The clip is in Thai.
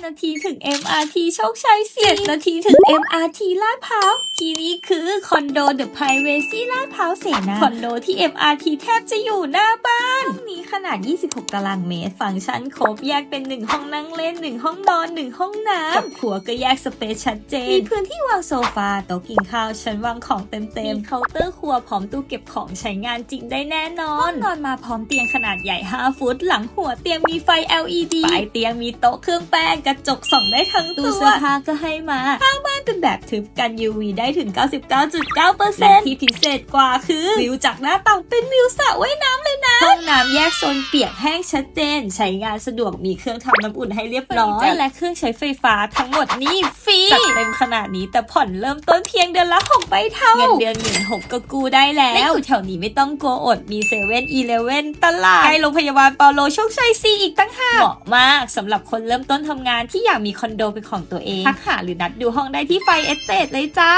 5 นาทีถึง MRT โชคชัย4นาทีถึง MRT ลาดพร้าวที่นี่คือคอนโดเดอะไพรเวซี่ลาดพร้าวเสนาคอนโดที่ MRT แทบจะอยู่หน้าบ้าน นี้ขนาด 26 ตารางเมตร ฟังก์ชันครบ แยกเป็น 1 ห้องนั่งเล่น 1 ห้องนอน 1 ห้องน้ำกับครัวก็แยกสเปซชัดเจน มีพื้นที่วางโซฟา โต๊ะกินข้าว ชั้นวางของเต็มๆ มีเคาน์เตอร์ครัวพร้อมตู้เก็บของใช้งานจริงได้แน่นอนนอนมาพร้อมเตียงขนาดใหญ่ 5 ฟุต หลังหัวเตียงมีไฟ LED ปลายเตียงมีโต๊ะเครื่องแป้งกระจกส่องได้ทั้งตัวตู้เสื้อผ้าก็ให้มาข้างบ้านเป็นแบบทึบกัน UV ได้ถึง 99.9%ที่พิเศษกว่าคือวิวจากหน้าต่างเป็นวิวสระว่ายน้ำเลยนะ น้ำแยกโซนเปียกแห้งชัดเจน ใช้งานสะดวกมีเครื่องทำน้ำอุ่นให้เรียบร้อย และเครื่องใช้ไฟฟ้าทั้งหมดนี่ฟรีจัดเต็มขนาดนี้แต่ผ่อนเริ่มต้นเพียงเดือนละ6ใบเท่าเงินเดือนหมื่นหกก็กู้ได้แล้วและอยู่แถวนี้ไม่ต้องกลัวอดมีเซเว่นอีเลเว่นตลาดใกล้โรงพยาบาลเปาโลโชคชัยซีอีกตั้งห้าเหมาะมากสำหรับคนเริ่มต้นทำงานที่อยากมีคอนโดเป็นของตัวเองทักหาหรือนัดดูห้องได้ที่ไฟเอสเตเลยจ้า